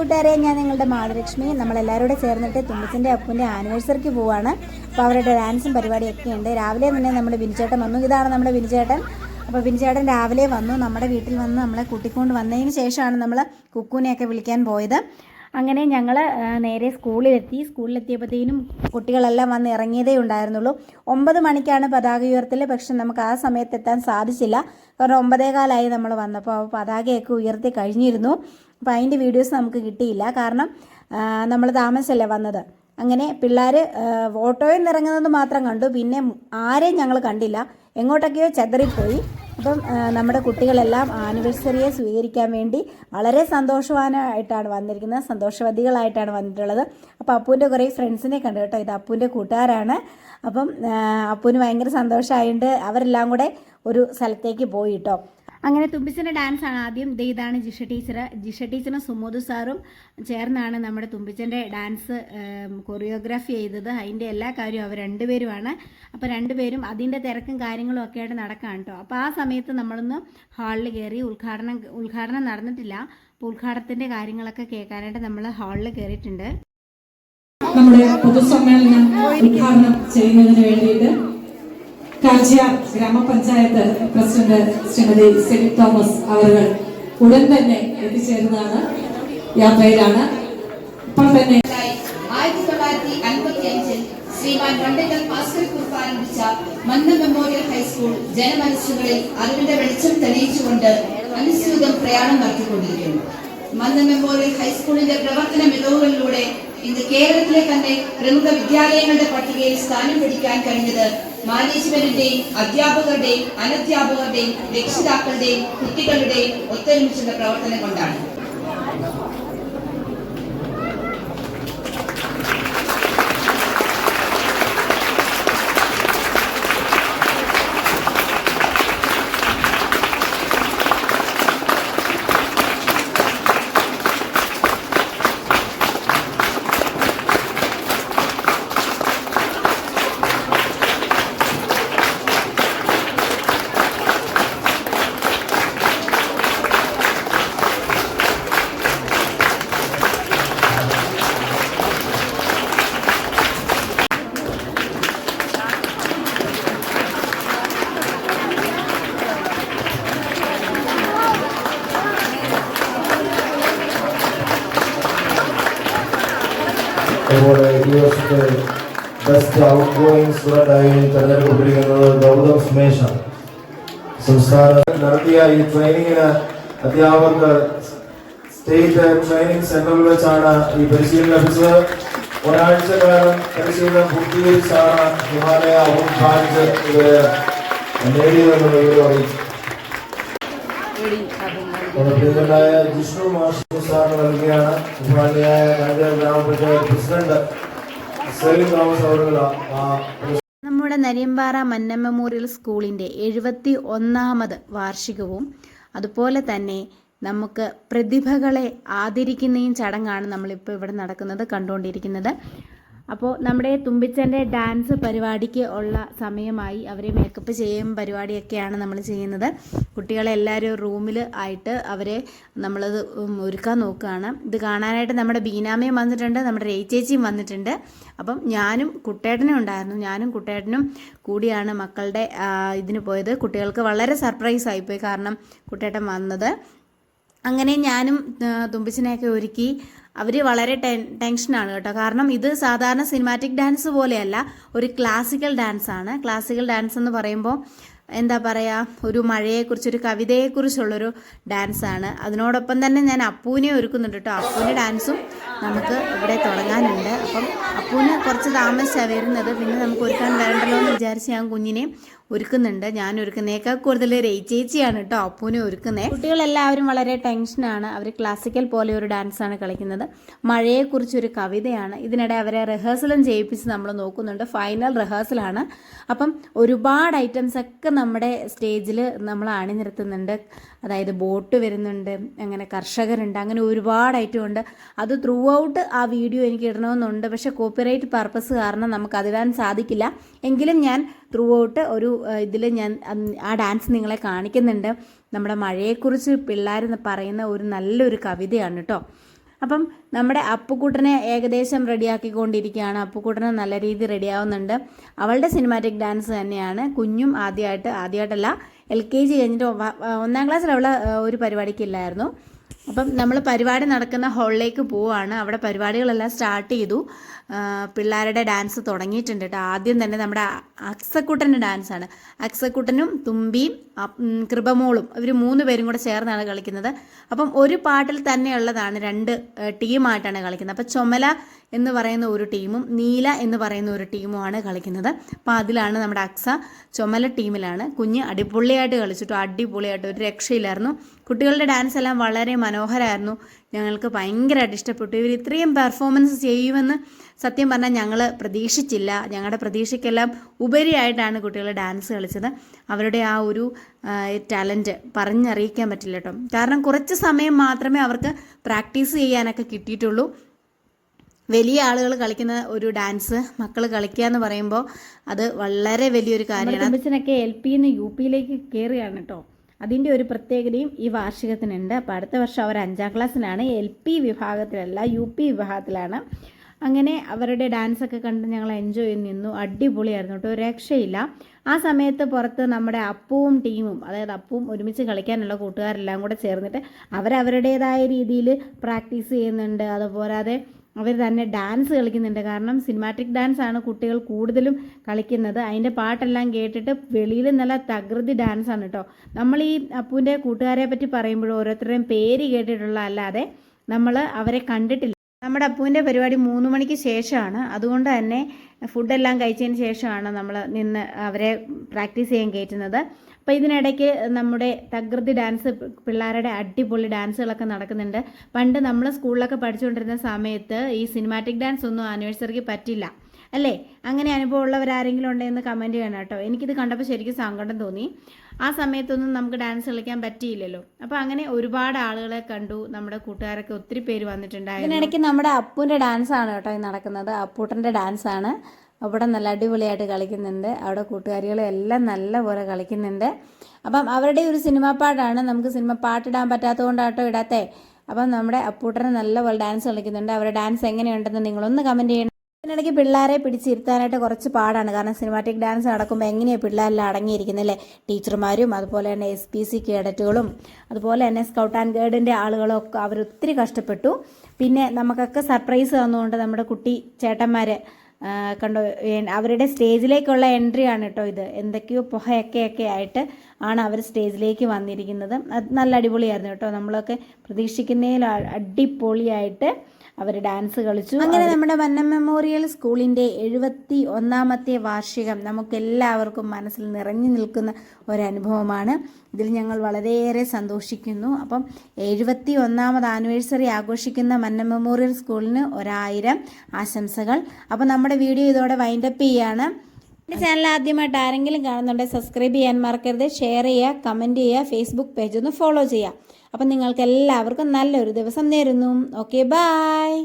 കൂട്ടുകാരെ ഞാൻ നിങ്ങളുടെ മാതൃലക്ഷ്മി നമ്മളെല്ലാവരും കൂടെ ചേർന്നിട്ട് തുമ്പസിന്റെ അപ്പൂന്റെ ആനിവേഴ്സറിക്ക് പോവാണ്. അപ്പോൾ അവരുടെ ഡാൻസും പരിപാടിയൊക്കെ ഉണ്ട് രാവിലെ തന്നെ നമ്മൾ ബിനിച്ചേട്ടൻ വന്നു. ഇതാണ് നമ്മുടെ ബിനിച്ചേട്ടൻ അപ്പോൾ ബിനിച്ചേട്ടൻ രാവിലെ വന്നു. നമ്മുടെ വീട്ടിൽ വന്ന് നമ്മളെ കൂട്ടിക്കൊണ്ട് വന്നതിന് ശേഷമാണ് നമ്മൾ കുക്കൂനെയൊക്കെ വിളിക്കാൻ പോയത്. അങ്ങനെ ഞങ്ങൾ നേരെ സ്കൂളിലെത്തി. സ്കൂളിലെത്തിയപ്പോഴത്തേനും കുട്ടികളെല്ലാം വന്ന് ഇറങ്ങിയതേ ഉണ്ടായിരുന്നുള്ളൂ. ഒമ്പത് മണിക്കാണ് പതാക ഉയർത്തൽ പക്ഷെ നമുക്ക് ആ സമയത്ത് എത്താൻ സാധിച്ചില്ല. കാരണം ഒമ്പതേകാലായി നമ്മൾ വന്നപ്പോൾ പതാകയൊക്കെ ഉയർത്തി കഴിഞ്ഞിരുന്നു. അപ്പോൾ അതിന്റെ വീഡിയോസ് നമുക്ക് കിട്ടിയില്ല. കാരണം നമ്മൾ താമസിച്ചല്ലേ വന്നത്. അങ്ങനെ പിള്ളേർ ഓട്ടോയിൽ നിന്ന് ഇറങ്ങുന്നത് മാത്രം കണ്ടു. പിന്നെ ആരെയും ഞങ്ങൾ കണ്ടില്ല. എങ്ങോട്ടൊക്കെയോ ചെതറിപ്പോയി. അപ്പം നമ്മുടെ കുട്ടികളെല്ലാം ആനിവേഴ്സറിയെ സ്വീകരിക്കാൻ വേണ്ടി വളരെ സന്തോഷവാനായിട്ടാണ് വന്നിരിക്കുന്നത്. സന്തോഷവതികളായിട്ടാണ് വന്നിട്ടുള്ളത്. അപ്പോൾ അപ്പൂന്റെ കുറേ ഫ്രണ്ട്സിനെ കണ്ടു കേട്ടോ. ഇത് അപ്പൂന്റെ കൂട്ടുകാരാണ്. അപ്പം അപ്പൂന് ഭയങ്കര സന്തോഷമായിട്ട് അവരെല്ലാം കൂടെ ഒരു സ്ഥലത്തേക്ക് പോയി കേട്ടോ. അങ്ങനെ തുമ്പിച്ചന്റെ ഡാൻസ് ആണ് ആദ്യം. ഇതാണ് ജിഷ ടീച്ചർ ജിഷ ടീച്ചറും സുമോദ് സാറും ചേർന്നാണ് നമ്മുടെ തുമ്പിച്ചന്റെ ഡാൻസ് കൊറിയോഗ്രാഫി ചെയ്തത്. അതിന്റെ എല്ലാ കാര്യവും അവർ രണ്ടുപേരുമാണ്. അപ്പോൾ രണ്ടുപേരും അതിന്റെ തിരക്കും കാര്യങ്ങളും ഒക്കെ ആയിട്ട് നടക്കാൻ കേട്ടോ. അപ്പോൾ ആ സമയത്ത് നമ്മളൊന്ന് ഹാളിൽ കയറി ഉദ്ഘാടനം ഉദ്ഘാടനം നടന്നിട്ടില്ല. അപ്പോൾ ഉദ്ഘാടനത്തിന്റെ കാര്യങ്ങളൊക്കെ കേൾക്കാനായിട്ട് നമ്മൾ ഹാളിൽ കയറിയിട്ടുണ്ട്. നമ്മുടെ പൊതുസമ്മേളനം ഉദ്ഘാടനം ചെയ്യുന്നതിന് വേണ്ടിയിട്ട് കാഴ്ചയാർ ഗ്രാമപഞ്ചായത്ത് പ്രസിഡന്റ് ശ്രീമതി സെലി തോമസ് അവർ ഉടൻ തന്നെ എത്തിച്ചേരുന്നതാണ്. യാത്രയിലാണ്. ഇപ്പോൾ തന്നെ ആയിരത്തി തൊള്ളായിരത്തി അൻപത്തി അഞ്ചിൽ ശ്രീമാൻ വണ്ടക്കൽ ഭാസ്കർ കുറുപ്പ് ആരംഭിച്ച മന്ന മെമ്മോറിയൽ ഹൈസ്കൂൾ ജനമനസ്സുകളിൽ അറിവിന്റെ വെളിച്ചം തെളിയിച്ചുകൊണ്ട് അനുസ്യൂതം പ്രയാണം നടത്തിക്കൊണ്ടിരിക്കുന്നു. മന്ന മെമ്മോറിയൽ ഹൈസ്കൂളിന്റെ പ്രവർത്തന മികവുകളിലൂടെ ഇന്ന് കേരളത്തിലെ തന്നെ പ്രമുഖ വിദ്യാലയങ്ങളുടെ പട്ടികയിൽ സ്ഥാനം പിടിക്കാൻ കഴിഞ്ഞത് മാനേജ്മെന്റിന്റെയും അധ്യാപകരുടെയും അനധ്യാപകരുടെയും രക്ഷിതാക്കളുടെയും കുട്ടികളുടെയും ഒത്തൊരുമിച്ചുള്ള പ്രവർത്തനം കൊണ്ടാണ്. അതുപോലെ ഈ വർഷത്തെ ബെസ്റ്റ് ഔട്ട് ഗോയിങ് സ്റ്റുഡൻ്റായി തെരഞ്ഞെടുക്കപ്പെട്ടിരിക്കുന്നത് ഗൗതം സുമേഷാണ് സംസ്ഥാന നടത്തിയ ഈ ട്രെയിനിങ്ങിന് അധ്യാപകർക്ക് സ്റ്റേറ്റ് ട്രെയിനിങ് സെന്ററിൽ വെച്ചാണ് ഈ പരിശീലനം ലഭിച്ചത് ഒരാഴ്ച കാലം പരിശീലനം പൂർത്തീകരിച്ചാണ് ഹിമാലയ ഔട്ട് ബാച്ച് ഇവര് നേടിയതെന്നുള്ള വിവരം അറിയിച്ചു നമ്മുടെ പ്രിയങ്കരായ ജിഷ്ണു മാഷ് സാറിന് നൽകുകയാണ് ബഹുമാന്യായ കാഞ്ചാർ ഗ്രാമപഞ്ചായത്ത് പ്രസിഡന്റ് നമ്മുടെ നരിയമ്പാറ മന്ന മെമ്മോറിയൽ സ്കൂളിന്റെ എഴുപത്തി ഒന്നാമത് വാർഷികവും അതുപോലെ തന്നെ നമുക്ക് പ്രതിഭകളെ ആദരിക്കുന്നതും ചടങ്ങാണ് നമ്മളിപ്പോൾ ഇവിടെ നടക്കുന്നത് കണ്ടുകൊണ്ടിരിക്കുന്നത്. അപ്പോൾ നമ്മുടെ തുമ്പിച്ചന്റെ ഡാൻസ് പരിപാടിക്ക് ഉള്ള സമയമായി അവരെ മേക്കപ്പ് ചെയ്യും പരിപാടിയൊക്കെയാണ് നമ്മൾ ചെയ്യുന്നത്. കുട്ടികളെ എല്ലാവരും റൂമിൽ ആയിട്ട് അവരെ നമ്മളത് ഒരുക്കാൻ നോക്കുകയാണ്. ഇത് കാണാനായിട്ട് നമ്മുടെ ബീനാമയും വന്നിട്ടുണ്ട് നമ്മുടെ രേച്ചേച്ചിയും വന്നിട്ടുണ്ട്. അപ്പം ഞാനും കുട്ടേട്ടനും ഉണ്ടായിരുന്നു. ഞാനും കുട്ടേട്ടനും കൂടിയാണ് മക്കളുടെ ഇതിന് പോയത്. കുട്ടികൾക്ക് വളരെ സർപ്രൈസ് ആയിപ്പോയി കാരണം കുട്ടേട്ടൻ വന്നത്. അങ്ങനെ ഞാനും തുമ്പിച്ചനെയൊക്കെ ഒരുക്കി അവർ വളരെ ടെൻ ടെൻഷനാണ് കേട്ടോ. കാരണം ഇത് സാധാരണ സിനിമാറ്റിക് ഡാൻസ് പോലെയല്ല ഒരു ക്ലാസിക്കൽ ഡാൻസ് ആണ്. ക്ലാസിക്കൽ ഡാൻസ് എന്ന് പറയുമ്പോൾ എന്താ പറയുക ഒരു മഴയെക്കുറിച്ച് ഒരു കവിതയെക്കുറിച്ചുള്ളൊരു ആണ്. അതിനോടൊപ്പം തന്നെ ഞാൻ അപ്പൂനെ ഒരുക്കുന്നുണ്ട് കേട്ടോ. അപ്പൂന്റെ ഡാൻസും നമുക്ക് ഇവിടെ തുടങ്ങാനുണ്ട്. അപ്പം അപ്പൂന് കുറച്ച് താമസിച്ചാണ് വരുന്നത്. പിന്നെ നമുക്ക് ഒരുക്കാൻ വേണ്ടല്ലോ എന്ന് വിചാരിച്ച് ഞാൻ കുഞ്ഞിനെ ഒരുക്കുന്നുണ്ട്. ഞാൻ ഒരുക്കുന്നേക്കാൾ കൂടുതൽ ചേച്ചിയാണ് കേട്ടോ അപ്പൂനെ ഒരുക്കുന്നത് കുട്ടികളെല്ലാവരും വളരെ ടെൻഷനാണ് അവർ ക്ലാസിക്കൽ പോലെ ഒരു ഡാൻസാണ് കളിക്കുന്നത്. മഴയെക്കുറിച്ചൊരു കവിതയാണ്. ഇതിനിടെ അവരെ റിഹേഴ്സലും ചെയ്യിപ്പിച്ച് നമ്മൾ നോക്കുന്നുണ്ട്. ഫൈനൽ റിഹേഴ്സലാണ് അപ്പം ഒരുപാട് ഐറ്റംസ് ഒക്കെ നമ്മുടെ സ്റ്റേജിൽ നമ്മൾ അണിനിരത്തുന്നുണ്ട്. അതായത് ബോട്ട് വരുന്നുണ്ട് അങ്ങനെ കർഷകരുണ്ട് അങ്ങനെ ഒരുപാട് ഐറ്റം ഉണ്ട്. അത് ത്രൂ ഔട്ട് ആ വീഡിയോ എനിക്ക് ഇടണമെന്നുണ്ട്. പക്ഷേ കോപ്പിറൈറ്റ് പർപ്പസ് കാരണം നമുക്ക് അതിടാൻ സാധിക്കില്ല. എങ്കിലും ഞാൻ ത്രൂ ഔട്ട് ഒരു ഇതിൽ ഞാൻ ആ ഡാൻസ് നിങ്ങളെ കാണിക്കുന്നുണ്ട്. നമ്മുടെ മഴയെക്കുറിച്ച് പിള്ളേർ പറയുന്ന ഒരു നല്ലൊരു കവിതയാണ് കേട്ടോ അപ്പം നമ്മുടെ അപ്പുക്കുട്ടനെ ഏകദേശം റെഡിയാക്കിക്കൊണ്ടിരിക്കുകയാണ്. അപ്പുക്കുട്ടനെ നല്ല രീതിയിൽ റെഡിയാവുന്നുണ്ട്. അവളുടെ സിനിമാറ്റിക് ഡാൻസ് തന്നെയാണ് കുഞ്ഞും ആദ്യമായിട്ട് ആദ്യമായിട്ടല്ല എൽ കെ ജി കഴിഞ്ഞിട്ട് ഒന്നാം ക്ലാസ്സിൽ അവൾ ഒരു പരിപാടിക്കില്ലായിരുന്നു അപ്പം നമ്മൾ പരിപാടി നടക്കുന്ന ഹാളിലേക്ക് പോവുകയാണ് അവിടെ പരിപാടികളെല്ലാം സ്റ്റാർട്ട് ചെയ്തു. പിള്ളേരുടെ ഡാൻസ് തുടങ്ങിയിട്ടുണ്ട് കേട്ടോ. ആദ്യം തന്നെ നമ്മുടെ അക്സക്കുട്ടന്റെ ഡാൻസാണ് അക്സക്കുട്ടനും തുമ്പിയും കൃപമോളും ഇവർ മൂന്ന് പേരും കൂടെ ചേർന്നാണ് കളിക്കുന്നത്. അപ്പം ഒരു പാട്ടിൽ തന്നെയുള്ളതാണ് രണ്ട് ടീമായിട്ടാണ് കളിക്കുന്നത്. അപ്പം ചുമല എന്ന് പറയുന്ന ഒരു ടീമും നീല എന്ന് പറയുന്ന ഒരു ടീമുമാണ് കളിക്കുന്നത്. അപ്പോൾ അതിലാണ് നമ്മുടെ അക്സ ചുമല ടീമിലാണ് കുഞ്ഞ് അടിപൊളിയായിട്ട് കളിച്ചിട്ടു അടിപൊളിയായിട്ട് ഒരു രക്ഷയില്ലായിരുന്നു. കുട്ടികളുടെ ഡാൻസ് എല്ലാം വളരെ മനോഹരമായിരുന്നു ഞങ്ങൾക്ക് ഭയങ്കരമായിട്ട് ഇഷ്ടപ്പെട്ടു. ഇവർ ഇത്രയും പെർഫോമൻസ് ചെയ്യുമെന്ന് സത്യം പറഞ്ഞാൽ ഞങ്ങൾ പ്രതീക്ഷിച്ചില്ല. ഞങ്ങളുടെ പ്രതീക്ഷയ്ക്കെല്ലാം ഉപരിയായിട്ടാണ് കുട്ടികൾ ഡാൻസ് കളിച്ചത്. അവരുടെ ആ ഒരു ടാലന്റ് പറഞ്ഞറിയിക്കാൻ പറ്റില്ല കേട്ടോ. കാരണം കുറച്ച് സമയം മാത്രമേ അവർക്ക് പ്രാക്ടീസ് ചെയ്യാനൊക്കെ കിട്ടിയിട്ടുള്ളൂ. വലിയ ആളുകൾ കളിക്കുന്ന ഒരു ഡാൻസ് മക്കൾ കളിക്കുക എന്ന് പറയുമ്പോൾ അത് വളരെ വലിയൊരു കാര്യമാണ്. എൽ പിന്ന് യു പിയിലേക്ക് കയറുകയാണ് കേട്ടോ. അതിന്റെ ഒരു പ്രത്യേകതയും ഈ വാർഷികത്തിനുണ്ട്. അപ്പോൾ അടുത്ത വർഷം അവർ അഞ്ചാം ക്ലാസ്സിലാണ്. എൽ പി വിഭാഗത്തിലല്ല യു പി വിഭാഗത്തിലാണ്. അങ്ങനെ അവരുടെ ഡാൻസൊക്കെ കണ്ട് ഞങ്ങൾ എൻജോയ് ചെയ്ത് നിന്നു. അടിപൊളിയായിരുന്നു കേട്ടോ രക്ഷയില്ല. ആ സമയത്ത് പുറത്ത് നമ്മുടെ അപ്പവും ടീമും അതായത് അപ്പവും ഒരുമിച്ച് കളിക്കാനുള്ള കൂട്ടുകാരെല്ലാം കൂടെ ചേർന്നിട്ട് അവരവരുടേതായ രീതിയിൽ പ്രാക്ടീസ് ചെയ്യുന്നുണ്ട്. അതുപോരാതെ അവർ തന്നെ ഡാൻസ് കളിക്കുന്നുണ്ട്. കാരണം സിനിമാറ്റിക് ഡാൻസ് ആണ് കുട്ടികൾ കൂടുതലും കളിക്കുന്നത്. അതിന്റെ പാട്ടെല്ലാം കേട്ടിട്ട് വെളിയിൽ നല്ല തകൃതി ഡാൻസ് ആണ് കേട്ടോ നമ്മൾ ഈ അപ്പുവിന്റെ കൂട്ടുകാരെ പറ്റി പറയുമ്പോൾ ഓരോരുത്തരുടെയും പേര് കേട്ടിട്ടുള്ള അല്ലാതെ നമ്മൾ അവരെ കണ്ടിട്ടില്ല. നമ്മുടെ അപ്പുവിന്റെ പരിപാടി മൂന്ന് മണിക്ക് ശേഷമാണ്. അതുകൊണ്ട് തന്നെ ഫുഡെല്ലാം കഴിച്ചതിന് ശേഷമാണ് നമ്മൾ നിന്ന് അവരെ പ്രാക്ടീസ് ചെയ്യാൻ കയറ്റുന്നത്. അപ്പോൾ ഇതിനിടയ്ക്ക് നമ്മുടെ തകൃതി ഡാൻസ് പിള്ളേരുടെ അടിപൊളി ഡാൻസുകളൊക്കെ നടക്കുന്നുണ്ട്. പണ്ട് നമ്മൾ സ്കൂളിലൊക്കെ പഠിച്ചുകൊണ്ടിരുന്ന സമയത്ത് ഈ സിനിമാറ്റിക് ഡാൻസ് ഒന്നും ആനിവേഴ്സറിക്ക് പറ്റില്ല. അല്ലേ? അങ്ങനെ അനുഭവമുള്ളവരാരെങ്കിലും ഉണ്ടെന്ന് കമന്റ് ചെയ്യണം കേട്ടോ. എനിക്കിത് കണ്ടപ്പോൾ ശരിക്കും സങ്കടം തോന്നി. ആ സമയത്തൊന്നും നമുക്ക് ഡാൻസ് കളിക്കാൻ പറ്റിയില്ലല്ലോ. അപ്പോൾ അങ്ങനെ ഒരുപാട് ആളുകളെ കണ്ടു. നമ്മുടെ കൂട്ടുകാരൊക്കെ ഒത്തിരി പേര് വന്നിട്ടുണ്ടായിരുന്നു. ഇതിനിടയ്ക്ക് നമ്മുടെ അപ്പൂന്റെ ഡാൻസ് ആണ് കേട്ടോ നടക്കുന്നത്. അപ്പൂട്ടന്റെ ഡാൻസ് അവിടെ നല്ല അടിപൊളിയായിട്ട് കളിക്കുന്നുണ്ട്. അവിടെ കൂട്ടുകാരികളും എല്ലാം നല്ല പോലെ കളിക്കുന്നുണ്ട്. അപ്പം അവരുടെ ഒരു സിനിമ പാട്ടാണ് നമുക്ക് സിനിമ പാട്ടിടാൻ പറ്റാത്തതുകൊണ്ടാട്ടോ ഇടാത്തേ. അപ്പം നമ്മുടെ അപ്പൂട്ടനെ നല്ല പോലെ ഡാൻസ് കളിക്കുന്നുണ്ട്. അവരുടെ ഡാൻസ് എങ്ങനെയുണ്ടെന്ന് നിങ്ങളൊന്ന് കമന്റ് ചെയ്യണം. അതിനിടയ്ക്ക് പിള്ളേരെ പിടിച്ചിരുത്താനായിട്ട് കുറച്ച് പാടാണ്. കാരണം സിനിമാറ്റിക് ഡാൻസ് നടക്കുമ്പോൾ എങ്ങനെയാണ് പിള്ളേരെല്ലാം അടങ്ങിയിരിക്കുന്നത് അല്ലേ? ടീച്ചർമാരും അതുപോലെ തന്നെ എസ് പി സി കേഡറ്റുകളും അതുപോലെ തന്നെ സ്കൗട്ട് ആൻഡ് ഗൈഡിന്റെ ആളുകളൊക്കെ ഒക്കെ അവർ ഒത്തിരി കഷ്ടപ്പെട്ടു. പിന്നെ നമുക്കൊക്കെ സർപ്രൈസ് തന്നുകൊണ്ട് നമ്മുടെ കുട്ടി ചേട്ടന്മാർ കണ്ടോ അവരുടെ സ്റ്റേജിലേക്കുള്ള എൻട്രി ആണ് കേട്ടോ ഇത്. എന്തൊക്കെയോ പുഹയൊക്കെയൊക്കെ ആയിട്ട് ആണ് അവർ സ്റ്റേജിലേക്ക് വന്നിരിക്കുന്നത്. അത് നല്ല അടിപൊളിയായിരുന്നു കേട്ടോ. നമ്മളൊക്കെ പ്രതീക്ഷിക്കുന്നതിൽ അടിപൊളിയായിട്ട് അവർ ഡാൻസ് കളിച്ചു. അങ്ങനെ നമ്മുടെ വന്നം മെമ്മോറിയൽ സ്കൂളിന്റെ എഴുപത്തി ഒന്നാമത്തെ വാർഷികം നമുക്കെല്ലാവർക്കും മനസ്സിൽ നിറഞ്ഞു നിൽക്കുന്ന ഒരനുഭവമാണ്. ഇതിൽ ഞങ്ങൾ വളരെയേറെ സന്തോഷിക്കുന്നു. അപ്പം എഴുപത്തി ഒന്നാമത് ആനിവേഴ്സറി ആഘോഷിക്കുന്ന മന്നം മെമ്മോറിയൽ സ്കൂളിന് ഒരായിരം ആശംസകൾ. അപ്പം നമ്മുടെ വീഡിയോ ഇതോടെ വൈൻഡപ്പ് ചെയ്യാണ്. എന്റെ ചാനൽ ആദ്യമായിട്ട് ആരെങ്കിലും കാണുന്നുണ്ടെങ്കിൽ സബ്സ്ക്രൈബ് ചെയ്യാൻ മറക്കരുത്. ഷെയർ ചെയ്യുക കമന്റ് ചെയ്യുക ഫേസ്ബുക്ക് പേജ് ഒന്ന് ഫോളോ ചെയ്യുക. അപ്പം നിങ്ങൾക്ക് എല്ലാവർക്കും നല്ലൊരു ദിവസം നേരുന്നു. Okay bye